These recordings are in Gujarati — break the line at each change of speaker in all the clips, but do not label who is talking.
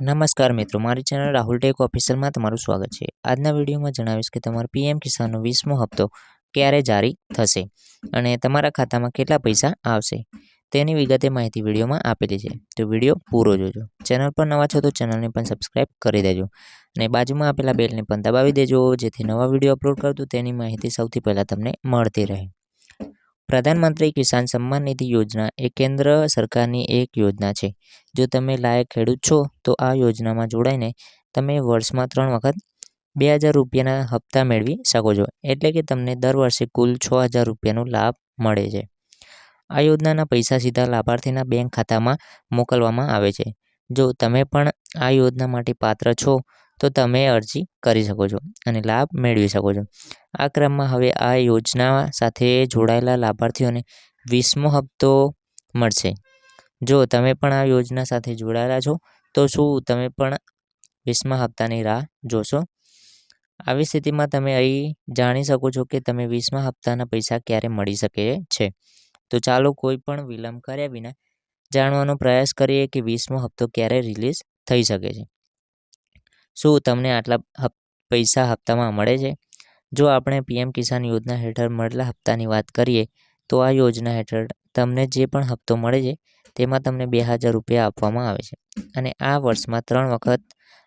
નમસ્કાર મિત્રો, મારી ચેનલ રાહુલ ટેક ઓફિશિયલમાં તમારું સ્વાગત છે. આજના વિડીયોમાં જણાવીશ કે તમારો પીએમ કિસાનનો વીસમો હપ્તો ક્યારે જારી થશે અને તમારા ખાતામાં કેટલા પૈસા આવશે તેની વિગતે માહિતી વિડીયોમાં આપેલી છે. તો વીડિયો પૂરો જોજો. ચેનલ પર નવા છો તો ચેનલને પણ સબસ્ક્રાઈબ કરી દેજો અને બાજુમાં આપેલા બેલને પણ દબાવી દેજો જેથી નવા વીડિયો અપલોડ કરતું તેની માહિતી સૌથી પહેલાં તમને મળતી રહે. પ્રધાનમંત્રી કિસાન સન્માન નિધિ યોજના એ કેન્દ્ર સરકારની એક યોજના છે. જો તમે લાયક ખેડૂત છો, તો આ યોજનામાં જોડાઈને તમે વર્ષમાં ત્રણ વખત બે હજાર રૂપિયાના હપ્તા મેળવી શકો છો. એટલે કે તમને દર વર્ષે કુલ છ હજાર રૂપિયાનો લાભ મળે છે. આ યોજનાના પૈસા સીધા લાભાર્થીના બેંક ખાતામાં મોકલવામાં આવે છે. જો તમે પણ આ યોજના માટે પાત્ર છો તો તમે અરજી કરી શકો છો અને લાભ મેળવી શકો છો. આ ક્રમમાં હવે આ યોજના સાથે જોડાયેલા લાભાર્થીઓને વીસમો હપ્તો મળશે. જો તમે પણ આ યોજના સાથે જોડાયેલા છો, તો શું તમે પણ વીસમા હપ્તાની રાહ જોશો? આવી સ્થિતિમાં તમે અહીં જાણી શકો છો કે તમે વીસમા હપ્તાના પૈસા ક્યારે મળી શકે છે. તો ચાલો કોઈ પણ વિલંબ કર્યા વિના જાણવાનો પ્રયાસ કરીએ કે વીસમો હપ્તો ક્યારે રિલીઝ થઈ શકે છે. શું તમને આટલા પૈસા હપ્તામાં મળે છે? જો આપણે પીએમ કિસાન યોજના હેઠળ મળેલા હપ્તાની વાત કરીએ, તો આ યોજના હેઠળ તમને જે પણ હપ્તો મળે છે, તેમાં તમને બે હજાર રૂપિયા આપવામાં આવે છે અને આ વર્ષમાં ત્રણ વખત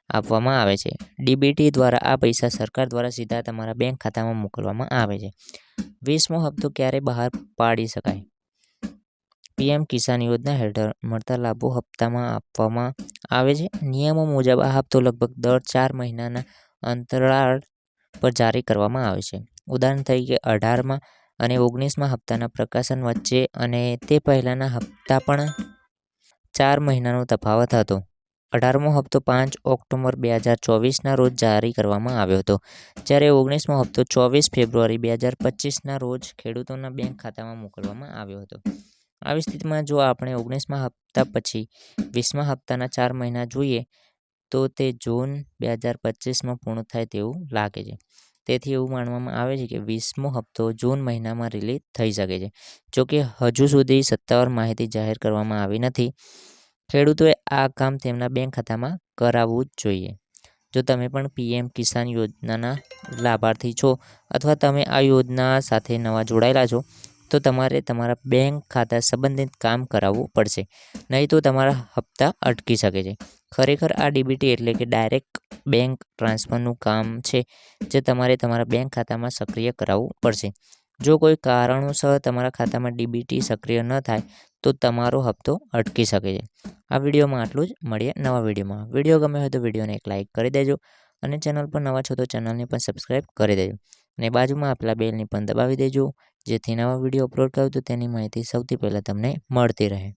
આપવામાં આવે છે. ડીબીટી દ્વારા આ પૈસા સરકાર દ્વારા સીધા તમારા બેંક ખાતામાં મોકલવામાં આવે છે. વીસમો હપ્તો ક્યારે બહાર પાડી શકાય? પીએમ કિસાન યોજના હેઠળ મળતા લાભો હપ્તામાં આપવામાં આવે છે. નિયમો મુજબ આ હપ્તો લગભગ દર ચાર મહિનાના અંતરાળ પર જારી કરવામાં આવે છે. ઉદાહરણ તરીકે અઢારમાં અને ઓગણીસમાં હપ્તાના પ્રકાશન વચ્ચે અને તે પહેલાંના હપ્તા પણ ચાર મહિનાનો તફાવત હતો. અઢારમો હપ્તો પાંચ ઓક્ટોબર બે હજાર ચોવીસના રોજ જારી કરવામાં આવ્યો હતો. જ્યારે ઓગણીસમો હપ્તો ચોવીસ ફેબ્રુઆરી બે હજાર પચીસના રોજ ખેડૂતોના બેંક ખાતામાં મોકલવામાં આવ્યો હતો. આવી સ્થિતિમાં જો આપણે ઓગણીસમાં હપ્તા પછી વીસમા હપ્તાના ચાર મહિના જોઈએ, તો તે જૂન બે હજાર પચીસમાં પૂર્ણ થાય તેવું લાગે છે. તેથી એવું માનવામાં આવે છે કે વીસમો હપ્તો જૂન મહિનામાં રિલીઝ થઈ શકે છે. જોકે હજુ સુધી સત્તાવાર માહિતી જાહેર કરવામાં આવી નથી. ખેડૂતોએ આ કામ તેમના બેંક ખાતામાં કરાવવું જ જોઈએ. જો તમે પણ પીએમ કિસાન યોજનાના લાભાર્થી છો અથવા તમે આ યોજના સાથે નવા જોડાયેલા છો તો તમારે તમારા બેંક ખાતા સંબંધિત કામ કરાવવું પડશે. નહીં તો તમારા હપ્તા અટકી શકે છે. ખરેખર આ ડીબીટી એટલે કે ડાયરેક્ટ બેંક ટ્રાન્સફરનું કામ છે, જે તમારે તમારા બેંક ખાતામાં સક્રિય કરાવવું પડશે. જો કોઈ કારણોસર તમારા ખાતામાં ડીબીટી સક્રિય ન થાય, તો તમારો હપ્તો અટકી શકે છે. આ વિડીયોમાં આટલું જ. મળીએ નવા વિડીયોમાં. વીડિયો ગમે હોય તો વિડીયોને એક લાઇક કરી દેજો અને ચેનલ પર નવા છો તો ચેનલને પણ સબસ્ક્રાઈબ કરી દેજો. અને બાજુમાં આપેલા બેલની પણ દબાવી દેજો. જેથી નવા વીડિયો અપલોડ કરું તો તેની માહિતી સૌથી પહેલાં તમને મળતી રહે.